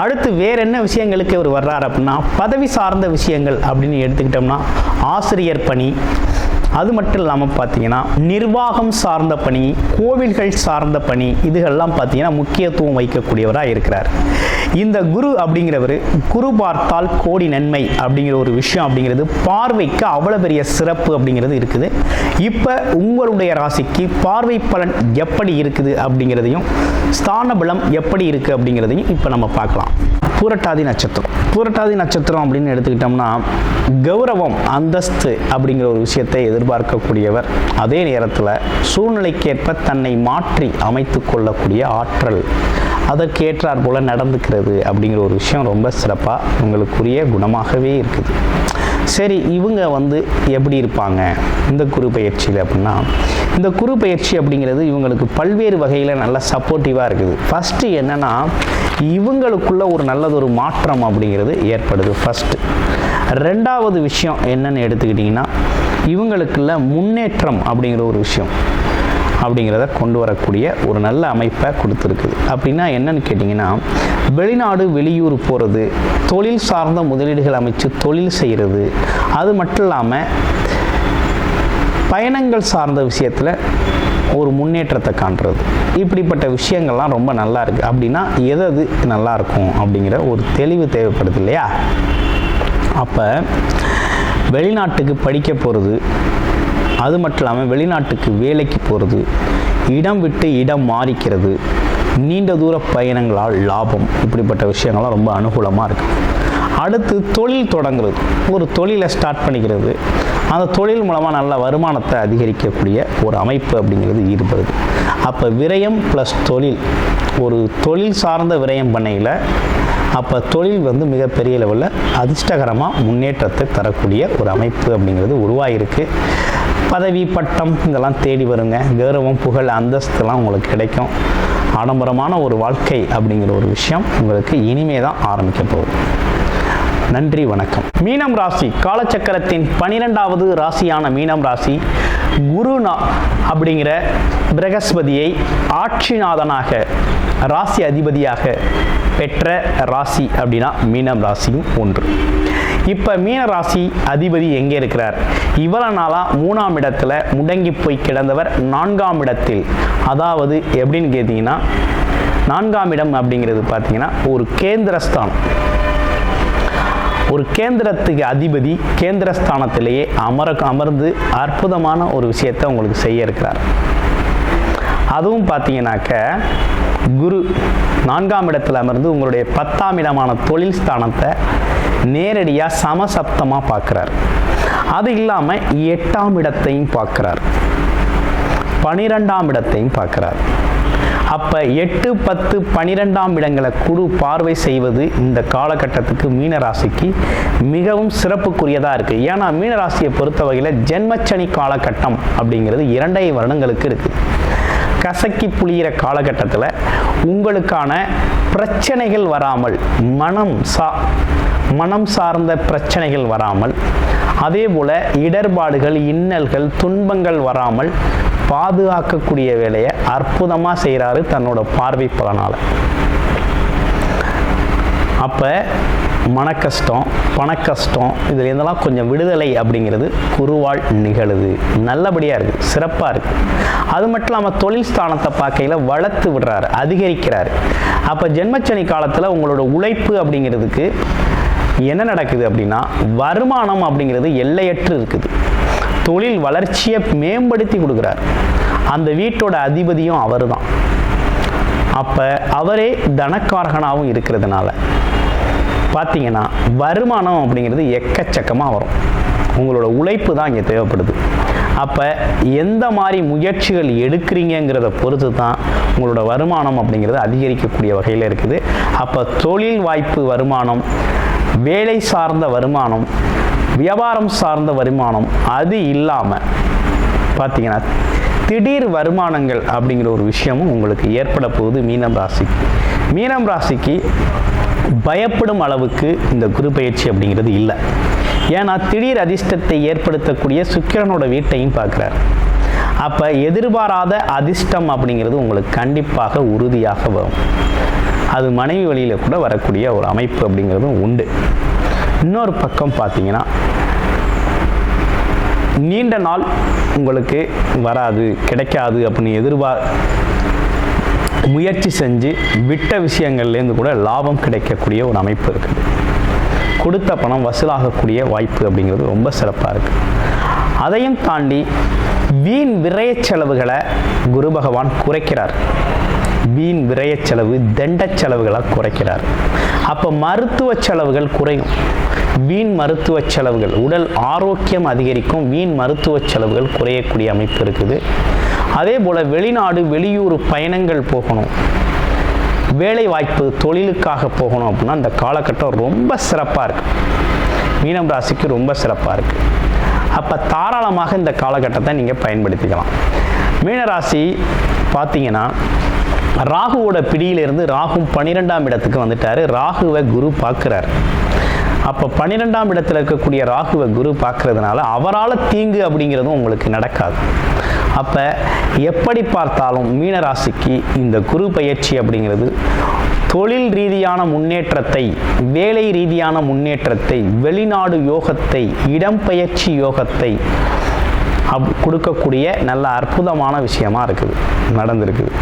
அடுத்து வேற என்ன விஷயங்களுக்கு இவர் வர்றார் அப்படின்னா பதவி சார்ந்த விஷயங்கள் அப்படின்னு எடுத்துக்கிட்டோம்னா ஆசிரியர் பணி. அது மட்டும் இல்லாமல் பார்த்தீங்கன்னா நிர்வாகம் சார்ந்த பணி கோவில்கள் சார்ந்த பணி இதுகள்லாம் பார்த்தீங்கன்னா முக்கியத்துவம் வைக்கக்கூடியவராக இருக்கிறார். இந்த குரு அப்படிங்கிறவர் குரு பார்த்தால் கோடி நன்மை அப்படிங்கிற ஒரு விஷயம் அப்படிங்கிறது பார்வைக்கு அவ்வளோ பெரிய சிறப்பு அப்படிங்கிறது இருக்குது. இப்போ உங்களுடைய ராசிக்கு பார்வை பலன் எப்படி இருக்குது அப்படிங்கிறதையும் ஸ்தான பலம் எப்படி இருக்குது அப்படிங்கிறதையும் இப்போ நம்ம பார்க்கலாம். பூரட்டாதி நட்சத்திரம். பூரட்டாதி நட்சத்திரம் அப்படின்னு எடுத்துக்கிட்டோம்னா கௌரவம் அந்தஸ்து அப்படிங்கிற ஒரு விஷயத்தை எதிர்பார்க்கக்கூடியவர். அதே நேரத்தில் சூழ்நிலைக்கேற்ப தன்னை மாற்றி அமைத்து கொள்ளக்கூடிய ஆற்றல். அதற்கேற்றார் போல நடந்துக்கிறது அப்படிங்கிற ஒரு விஷயம் ரொம்ப சிறப்பாக உங்களுக்குரிய குணமாகவே இருக்குது. சரி இவங்க வந்து எப்படி இருப்பாங்க? இந்த குரு பயிற்சியில் அப்படின்னா இந்த குரு பயிற்சி அப்படிங்கிறது இவங்களுக்கு பல்வேறு வகையில் நல்ல சப்போர்ட்டிவாக இருக்குது. ஃபஸ்ட்டு என்னென்னா இவங்களுக்குள்ள ஒரு நல்லதொரு மாற்றம் அப்படிங்கிறது ஏற்படுது ஃபஸ்ட்டு ரெண்டாவது விஷயம் என்னென்னு எடுத்துக்கிட்டிங்கன்னா இவங்களுக்குள்ள முன்னேற்றம் அப்படிங்கிற ஒரு விஷயம். அப்படிங்கிறத கொண்டு வரக்கூடிய ஒரு நல்ல அமைப்பை கொடுத்துருக்குது. அப்படின்னா என்னன்னு கேட்டிங்கன்னா வெளிநாடு வெளியூர் போகிறது தொழில் சார்ந்த முதலீடுகள் அமைச்சு தொழில் செய்கிறது அது மட்டும் இல்லாமல் பயணங்கள் சார்ந்த விஷயத்தில் ஒரு முன்னேற்றத்தை காண்றது. இப்படிப்பட்ட விஷயங்கள்லாம் ரொம்ப நல்லா இருக்குது அப்படின்னா எது அது நல்லா இருக்கும் அப்படிங்கிற ஒரு தெளிவு தேவைப்படுது இல்லையா? அப்போ வெளிநாட்டுக்கு படிக்க போகிறது அது மட்டும் இல்லாமல் வெளிநாட்டுக்கு வேலைக்கு போகிறது இடம் விட்டு இடம் மாறிக்கிறது நீண்ட தூர பயணங்களால் லாபம். இப்படிப்பட்ட விஷயங்கள்லாம் ரொம்ப அனுகூலமாக இருக்குது அடுத்து தொழில் தொடங்குறது. ஒரு தொழிலை ஸ்டார்ட் பண்ணிக்கிறது. அந்த தொழில் மூலமாக நல்ல வருமானத்தை அதிகரிக்கக்கூடிய ஒரு அமைப்பு அப்படிங்கிறது ஈடுபடுது அப்போ விரயம் ப்ளஸ் தொழில். ஒரு தொழில் சார்ந்த விரயம் பண்ணையில் அப்போ தொழில் வந்து மிகப்பெரிய லெவலில் அதிர்ஷ்டகரமாக முன்னேற்றத்தை தரக்கூடிய ஒரு அமைப்பு அப்படிங்கிறது உருவாகிருக்கு பதவி பட்டம் இதெல்லாம் தேடி வருங்க. கௌரவம் புகழ் அந்தஸ்துலாம் உங்களுக்கு கிடைக்கும். ஆடம்பரமான ஒரு வாழ்க்கை அப்படிங்கிற ஒரு விஷயம் உங்களுக்கு இனிமே தான் ஆரம்பிக்க போகுது. நன்றி வணக்கம். மீனம் ராசி காலச்சக்கரத்தின் பனிரெண்டாவது ராசியான மீனம் ராசி குருநா அப்படிங்கிற பிரகஸ்பதியை ஆட்சிநாதனாக ராசி அதிபதியாக பெற்ற ராசி அப்படின்னா மீனம் ராசியும் ஒன்று. இப்போ மீன ராசி அதிபதி எங்கே இருக்கிறார்? இவ்வளவு நாளாக மூணாம் இடத்துல முடங்கி போய் கிடந்தவர் நான்காம் இடத்தில். அதாவது எப்படின்னு கேட்டிங்கன்னா நான்காம் இடம் அப்படிங்கிறது பார்த்தீங்கன்னா ஒரு கேந்திரஸ்தானம். ஒரு கேந்திரத்துக்கு அதிபதி கேந்திரஸ்தானத்திலேயே அமர அமர்ந்து அற்புதமான ஒரு விஷயத்தை உங்களுக்கு செய்ய இருக்கிறார். அதுவும் பார்த்தீங்கன்னாக்க குரு நான்காம் இடத்துல அமர்ந்து உங்களுடைய பத்தாம் இடமான தொழில் ஸ்தானத்தை நேரடியாக சமசப்தமாக பார்க்குறாரு. அது இல்லாமல் எட்டாம் இடத்தையும் பார்க்குறார். பனிரெண்டாம் இடத்தையும் பார்க்குறார். அப்போ எட்டு பத்து பனிரெண்டாம் இடங்களை குழு பார்வை செய்வது இந்த காலகட்டத்துக்கு மீனராசிக்கு மிகவும் சிறப்புக்குரியதாக இருக்குது ஏன்னா மீனராசியை பொறுத்த வகையில் ஜென்மச்சனி காலகட்டம் அப்படிங்கிறது இரண்டே வருடங்களுக்கு இருக்குது கசக்கி புளியிற காலகட்டத்தில் உங்களுக்கான பிரச்சனைகள் வராமல் மனம் சா மனம் சார்ந்த பிரச்சனைகள் வராமல் அதே போல் இடர்பாடுகள் இன்னல்கள் துன்பங்கள் வராமல் பாதுகாக்கக்கூடிய வேலையை அற்புதமாக செய்கிறாரு தன்னோட பார்வை பலனால். அப்போ மனக்கஷ்டம் பணக்கஷ்டம் இதில் இருந்தெல்லாம் கொஞ்சம் விடுதலை அப்படிங்கிறது குருவால் நிகழுது. நல்லபடியாக இருக்குது சிறப்பாக இருக்குது அது மட்டும் இல்லாமல் தொழில் ஸ்தானத்தை பார்க்கையில் வளர்த்து விடுறாரு அதிகரிக்கிறார். அப்போ ஜென்மச்சனி காலத்தில் உங்களோட உழைப்பு அப்படிங்கிறதுக்கு என்ன நடக்குது அப்படின்னா வருமானம் அப்படிங்கிறது எல்லையற்று இருக்குது. தொழில் வளர்ச்சியை மேம்படுத்தி கொடுக்குறார். அந்த வீட்டோட அதிபதியும் அவர் தான் அப்போ அவரே தனக்காரகனாகவும் இருக்கிறதுனால பார்த்தீங்கன்னா வருமானம் அப்படிங்கிறது எக்கச்சக்கமாக வரும். உங்களோட உழைப்பு தான் இங்கே தேவைப்படுது. அப்போ எந்த மாதிரி முயற்சிகள் எடுக்கிறீங்கிறத பொறுத்து தான் உங்களோட வருமானம் அப்படிங்கிறது அதிகரிக்கக்கூடிய வகையில் இருக்குது. அப்போ தொழில் வாய்ப்பு வருமானம் வேலை சார்ந்த வருமானம் வியாபாரம் சார்ந்த வருமானம் அது இல்லாமல் பார்த்தீங்கன்னா திடீர் வருமானங்கள் அப்படிங்கிற ஒரு விஷயமும் உங்களுக்கு ஏற்பட போகுது மீனம் ராசிக்கு. மீனம் ராசிக்கு பயப்படும் அளவுக்கு இந்த குரு பயிற்சி அப்படிங்கிறது இல்லை. ஏன்னா திடீர் அதிர்ஷ்டத்தை ஏற்படுத்தக்கூடிய சுக்கிரனோட வீட்டையும் பார்க்குறாரு அப்போ எதிர்பாராத அதிர்ஷ்டம் அப்படிங்கிறது உங்களுக்கு கண்டிப்பாக உறுதியாக வரும். அது மனைவி வழியில் கூட வரக்கூடிய ஒரு அமைப்பு அப்படிங்கிறதும் உண்டு. இன்னொரு பக்கம் பார்த்தீங்கன்னா நீண்ட நாள் உங்களுக்கு வராது கிடைக்காது அப்படின்னு எதிர்பார் முயற்சி செஞ்சு விட்ட விஷயங்கள்லேருந்து கூட லாபம் கிடைக்கக்கூடிய ஒரு அமைப்பு இருக்குது கொடுத்த பணம் வசூலாகக்கூடிய வாய்ப்பு அப்படிங்கிறது ரொம்ப சிறப்பாக இருக்குது அதையும் தாண்டி வீண் விரைய செலவுகளை குரு பகவான் குறைக்கிறார். வீண் விரய செலவு தண்ட செலவுகளை குறைக்கிறார். அப்போ மருத்துவ செலவுகள் குறையும். வீண் மருத்துவ செலவுகள் உடல் ஆரோக்கியம் அதிகரிக்கும். வீண் மருத்துவ செலவுகள் குறையக்கூடிய அமைப்பு இருக்குது. அதே போல் வெளிநாடு வெளியூர் பயணங்கள் போகணும். வேலை வாய்ப்பு தொழிலுக்காக போகணும் அப்படின்னா அந்த காலகட்டம் ரொம்ப சிறப்பாக இருக்குது மீனம் ராசிக்கு ரொம்ப சிறப்பாக இருக்குது அப்போ தாராளமாக இந்த காலகட்டத்தை நீங்கள் பயன்படுத்திக்கலாம். மீனராசி பார்த்தீங்கன்னா ராகுவோட பிடியிலிருந்து ராகு பன்னிரெண்டாம் இடத்துக்கு வந்துட்டார். ராகுவை குரு பார்க்குறார். அப்போ பன்னிரெண்டாம் இடத்துல இருக்கக்கூடிய ராகுவை குரு பார்க்கறதுனால அவரால் தீங்கு அப்படிங்கிறதும் உங்களுக்கு நடக்காது. அப்போ எப்படி பார்த்தாலும் மீனராசிக்கு இந்த குரு பயிற்சி அப்படிங்கிறது தொழில் ரீதியான முன்னேற்றத்தை வேலை ரீதியான முன்னேற்றத்தை வெளிநாடு யோகத்தை இடம்பெயர்ச்சி யோகத்தை அப் கொடுக்கக்கூடிய நல்ல அற்புதமான விஷயமா இருக்குது நடந்திருக்குது.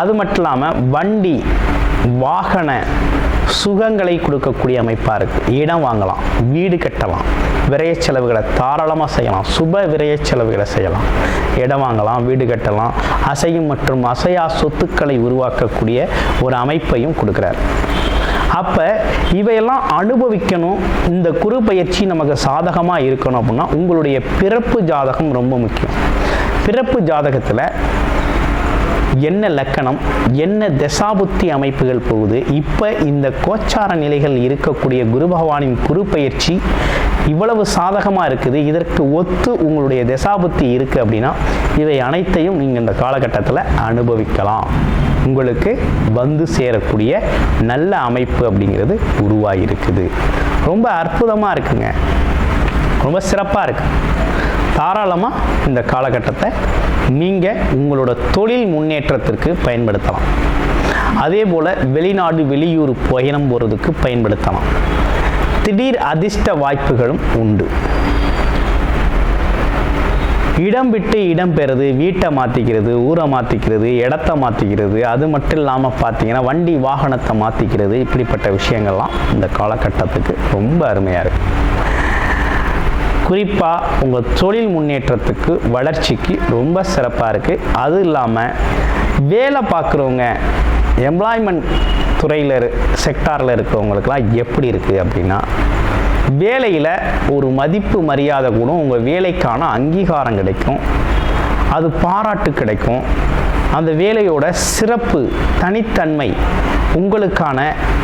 அது மட்டும் இல்லாமல் வண்டி வாகன சுகங்களை கொடுக்கக்கூடிய அமைப்பாக இருக்குது இடம் வாங்கலாம் வீடு கட்டலாம் விரைய செலவுகளை தாராளமாக செய்யலாம் சுப விரைய செலவுகளை செய்யலாம். இடம் வாங்கலாம் வீடு கட்டலாம். அசையும் மற்றும் அசையா சொத்துக்களை உருவாக்கக்கூடிய ஒரு அமைப்பையும் கொடுக்குறார். அப்போ இவையெல்லாம் அனுபவிக்கணும். இந்த குரு பயிற்சி நமக்கு சாதகமாக இருக்கணும் அப்படின்னா உங்களுடைய பிறப்பு ஜாதகம் ரொம்ப முக்கியம். பிறப்பு ஜாதகத்தில் என்ன லக்கணம் என்ன தசாபுத்தி அமைப்புகள் போகுது இப்போ இந்த கோச்சார நிலைகள் இருக்கக்கூடிய குரு பகவானின் குரு பயிற்சி இவ்வளவு சாதகமாக இருக்குது இதற்கு ஒத்து உங்களுடைய தசாபுத்தி இருக்குது அப்படின்னா இவை அனைத்தையும் நீங்கள் இந்த காலகட்டத்தில் அனுபவிக்கலாம். உங்களுக்கு வந்து சேரக்கூடிய நல்ல அமைப்பு அப்படிங்கிறது உருவாகியிருக்குது ரொம்ப அற்புதமாக இருக்குங்க. ரொம்ப சிறப்பாக இருக்குது தாராளமாக இந்த காலகட்டத்தை நீங்கள் உங்களோட தொழில் முன்னேற்றத்திற்கு பயன்படுத்தலாம். அதே போல் வெளிநாடு வெளியூர் பயணம் போகிறதுக்கு பயன்படுத்தலாம். திடீர் அதிர்ஷ்ட வாய்ப்புகளும் உண்டு. இடம் விட்டு இடம் பெறுது வீட்டை மாற்றிக்கிறது ஊரை மாற்றிக்கிறது இடத்த மாற்றிக்கிறது அது மட்டும் இல்லாமல் பார்த்தீங்கன்னா வண்டி வாகனத்தை மாற்றிக்கிறது இப்படிப்பட்ட விஷயங்கள்லாம் இந்த காலகட்டத்துக்கு ரொம்ப அருமையாக இருக்குது குறிப்பாக உங்கள் தொழில் முன்னேற்றத்துக்கு வளர்ச்சிக்கு ரொம்ப சிறப்பாக இருக்குது அது இல்லாமல் வேலை பார்க்குறவங்க எம்ப்ளாய்மெண்ட் துறையில் செக்டாரில் இருக்கிறவங்களுக்கெல்லாம் எப்படி இருக்குது அப்படின்னா வேலையில் ஒரு மதிப்பு மரியாதை கூட உங்கள் வேலைக்கான அங்கீகாரம் கிடைக்கும். அது பாராட்டு கிடைக்கும். அந்த வேலையோட சிறப்பு தனித்தன்மை உங்களுக்கான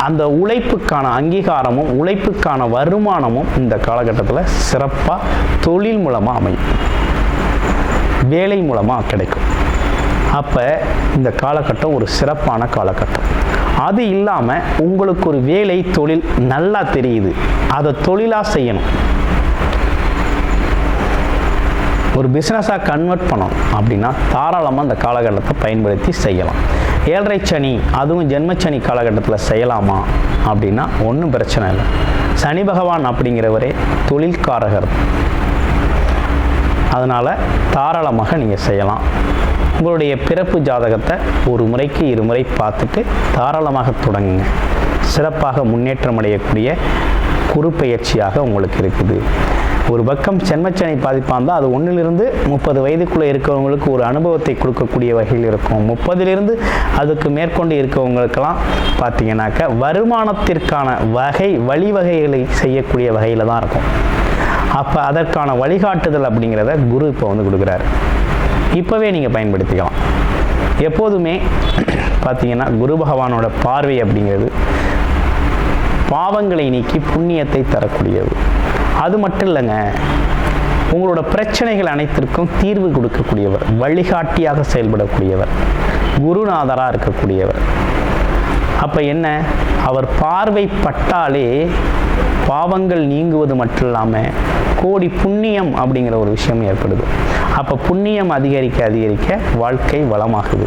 அந்த உழைப்புக்கான அங்கீகாரமும் உழைப்புக்கான வருமானமும் இந்த காலகட்டத்தில் சிறப்பாக தொழில் மூலமாக அமையும். வேலை மூலமாக கிடைக்கும். அப்போ இந்த காலகட்டம் ஒரு சிறப்பான காலகட்டம். அது இல்லாமல் உங்களுக்கு ஒரு வேலை தொழில் நல்லா தெரியுது. அதை தொழிலாக செய்யணும். ஒரு பிஸ்னஸாக கன்வெர்ட் பண்ணோம் அப்படின்னா தாராளமாக அந்த காலகட்டத்தை பயன்படுத்தி செய்யலாம். ஏழரை சனி அதுவும் ஜென்மச்சனி காலகட்டத்தில் செய்யலாமா அப்படின்னா ஒன்றும் பிரச்சனை இல்லை. சனி பகவான் அப்படிங்கிறவரே தொழில்காரகர். அதனால் தாராளமாக நீங்கள் செய்யலாம். உங்களுடைய பிறப்பு ஜாதகத்தை ஒரு முறைக்கு இருமுறை பார்த்துட்டு தாராளமாக தொடங்குங்க. சிறப்பாக முன்னேற்றம் அடையக்கூடிய குரு பயிற்சியாக உங்களுக்கு இருக்குது. ஒரு பக்கம் சென்மச்சனை பாதிப்பாக இருந்தால் அது ஒன்றிலிருந்து முப்பது வயதுக்குள்ளே இருக்கிறவங்களுக்கு ஒரு அனுபவத்தை கொடுக்கக்கூடிய வகையில் இருக்கும். முப்பதிலிருந்து அதுக்கு மேற்கொண்டு இருக்கவங்களுக்கெல்லாம் பார்த்தீங்கன்னாக்க வருமானத்திற்கான வகை வழிவகைகளை செய்யக்கூடிய வகையில் தான் இருக்கும். அப்போ அதற்கான வழிகாட்டுதல் அப்படிங்கிறத குரு இப்போ வந்து கொடுக்குறாரு. இப்போவே நீங்கள் பயன்படுத்திக்கலாம். எப்போதுமே பார்த்தீங்கன்னா குரு பகவானோட பார்வை அப்படிங்கிறது பாவங்களை நீக்கி புண்ணியத்தை தரக்கூடியது. அது மட்டும் இல்லைங்க. உங்களோட பிரச்சனைகள் அனைத்திற்கும் தீர்வு கொடுக்கக்கூடியவர் வழிகாட்டியாக செயல்படக்கூடியவர் குருநாதராக இருக்கக்கூடியவர். அப்போ என்ன? அவர் பார்வை பட்டாலே பாவங்கள் நீங்குவது மட்டும் இல்லாமல் கோடி புண்ணியம் அப்படிங்கிற ஒரு விஷயம் ஏற்படுது. அப்போ புண்ணியம் அதிகரிக்க அதிகரிக்க வாழ்க்கை வளமாகுது.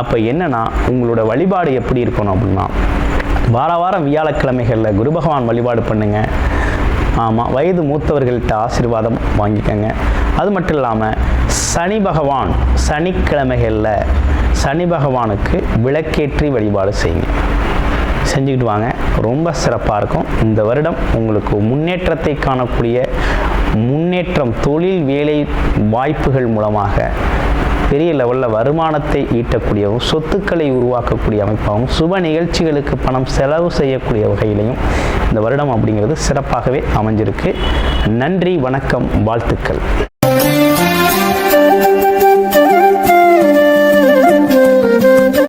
அப்போ என்னன்னா உங்களோட வழிபாடு எப்படி இருக்கணும் அப்படின்னா வார வாரம் வியாழக்கிழமைகளில் குரு பகவான் வழிபாடு பண்ணுங்கள் ஆமாம் வயது மூத்தவர்கள்ட்ட ஆசீர்வாதம் வாங்கிக்கோங்க. அது மட்டும் இல்லாமல் சனி பகவான் சனிக்கிழமைகளில் சனி பகவானுக்கு விளக்கேற்றி வழிபாடு செய்யுங்க. செஞ்சுக்கிட்டு வாங்க. ரொம்ப சிறப்பாக இருக்கும். இந்த வருடம் உங்களுக்கு முன்னேற்றத்தை காணக்கூடிய முன்னேற்றம் தொழில் வேலை வாய்ப்புகள் மூலமாக பெரிய லெவலில் வருமானத்தை ஈட்டக்கூடியவும் சொத்துக்களை உருவாக்கக்கூடிய அமைப்பாகவும் சுப நிகழ்ச்சிகளுக்கு பணம் செலவு செய்யக்கூடிய வகையிலையும் இந்த வருடம் அப்படிங்கிறது சிறப்பாகவே அமைஞ்சிருக்கு. நன்றி வணக்கம் வாழ்த்துக்கள்.